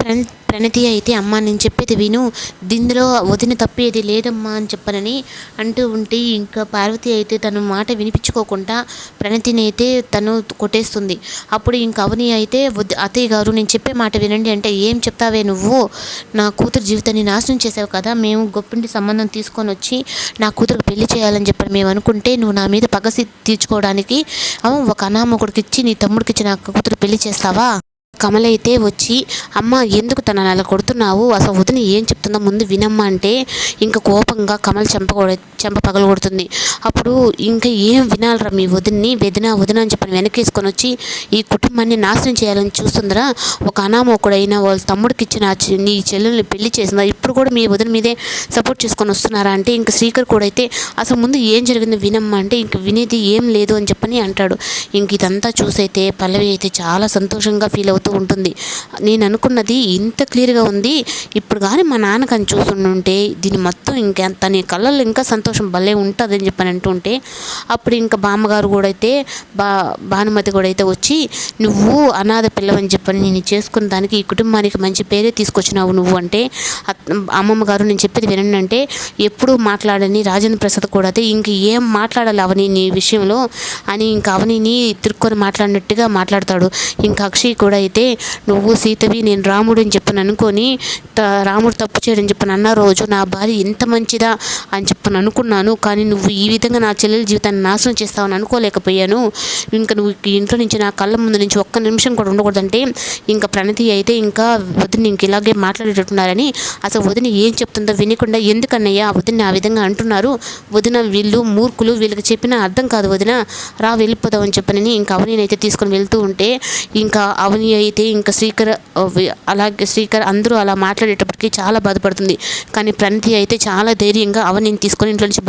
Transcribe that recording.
ప్రణ ప్రణతి అయితే అమ్మ నేను చెప్పేది విను. దీనిలో వదిన తప్పేది లేదమ్మా అని చెప్పనని అంటూ ఉంటే ఇంకా పార్వతి అయితే తన మాట వినిపించుకోకుండా ప్రణతిని అయితే తను కొట్టేస్తుంది. అప్పుడు ఇంకా అవని అయితే అత్తయ్య గారు నేను చెప్పే మాట వినండి అంటే ఏం చెప్తావే నువ్వు? నా కూతురు జీవితాన్ని నాశనం చేసావు కదా మేము గొప్పింటి సంబంధం తీసుకొని వచ్చి నా కూతురు పెళ్ళి చేయాలని చెప్పని మేము అనుకుంటే నువ్వు నా మీద పగసి తీర్చుకోవడానికి ఆ, ఒక అనామకుడికి ఇచ్చి నీ తమ్ముడికి ఇచ్చి నా కూతురు పెళ్ళి చేస్తావా? కమలైతే వచ్చి అమ్మ ఎందుకు తనని అలా కొడుతున్నావు? అసలు వదిన ఏం చెప్తుందో ముందు వినమ్మా అంటే ఇంకా కోపంగా కమల చెంప చెంప పగలు కొడుతుంది. అప్పుడు ఇంకా ఏం వినాలరా మీ వదిన్ని? వదిన వదిన అని చెప్పని వెనకేసుకొని వచ్చి ఈ కుటుంబాన్ని నాశనం చేయాలని చూస్తుందిరా. ఒక అనామకుడైన వాళ్ళ తమ్ముడికి ఇచ్చిన నీ చెల్లెల్ని పెళ్ళి చేసిందా? ఇప్పుడు కూడా మీ వదిన మీదే సపోర్ట్ చేసుకొని వస్తున్నారా? అంటే ఇంకా శ్రీకర్ కూడా అయితే అసలు ముందు ఏం జరిగిందో వినమ్మా అంటే ఇంక వినేది ఏం లేదు అని చెప్పని అంటాడు. ఇంక ఇదంతా చూసైతే పల్లవి అయితే చాలా సంతోషంగా ఫీల్ అవుతూ ఉంటుంది. నేను అనుకున్నది ఇంత క్లియర్గా ఉంది. ఇప్పుడు కానీ మా నాన్న కానీ చూస్తుంటే దీన్ని మొత్తం ఇంకా తన కళ్ళల్లో ఇంకా సంతోషం భలే ఉంటుంది అని చెప్పని అంటుంటే అప్పుడు ఇంకా బామ్మగారు కూడా అయితే బా భానుమతి కూడా అయితే వచ్చి నువ్వు అనాథ పిల్లవని చెప్పని నేను చేసుకున్న దానికి ఈ కుటుంబానికి మంచి పేరే తీసుకొచ్చినావు నువ్వు. అంటే అమ్మమ్మ గారు నేను చెప్పేది వినండి అంటే ఎప్పుడూ మాట్లాడని రాజేంద్ర ప్రసాద్ కూడా అయితే ఇంక ఏం మాట్లాడాలి అవని నీ విషయంలో అని ఇంకా అవనిని తిరుక్కొని మాట్లాడినట్టుగా మాట్లాడతాడు. ఇంకా అక్షయ్ కూడా అయితే నువ్వు సీతవి నేను రాముడు అని చెప్పని అనుకొని రాముడు తప్పు చేయడని చెప్పని అన్న రోజు నా భార్య ఎంత మంచిదా అని చెప్పని అనుకున్నాను కానీ నువ్వు ఈ విధంగా నా చెల్లెల జీవితాన్ని నాశనం చేస్తావని అనుకోలేకపోయాను. ఇంకా నువ్వు ఇంట్లో నుంచి నా కళ్ళ ముందు నుంచి ఒక్క నిమిషం కూడా ఉండకూడదంటే ఇంకా ప్రణతి అయితే ఇంకా వదిన ఇంక ఇలాగే మాట్లాడేటట్టున్నారని అసలు వదిన ఏం చెప్తుందో వినకుండా ఎందుకన్నయ్యా వదిన ఆ విధంగా అంటున్నారు. వదిన వీళ్ళు మూర్ఖులు వీళ్ళకి చెప్పినా అర్థం కాదు వదిన. రా వెళ్ళిపోదామని చెప్పనని ఇంకా అవని అయితే తీసుకొని వెళ్తూ ఉంటే ఇంకా అవని అయితే ఇంకా శ్రీకర్ అలాగే శ్రీకర్ అందరూ అలా మాట్లాడేటప్పటికి చాలా బాధపడుతుంది. కానీ ప్రణతి అయితే చాలా ధైర్యంగా అవనిని తీసుకొని ఇంట్లో నుంచి బయట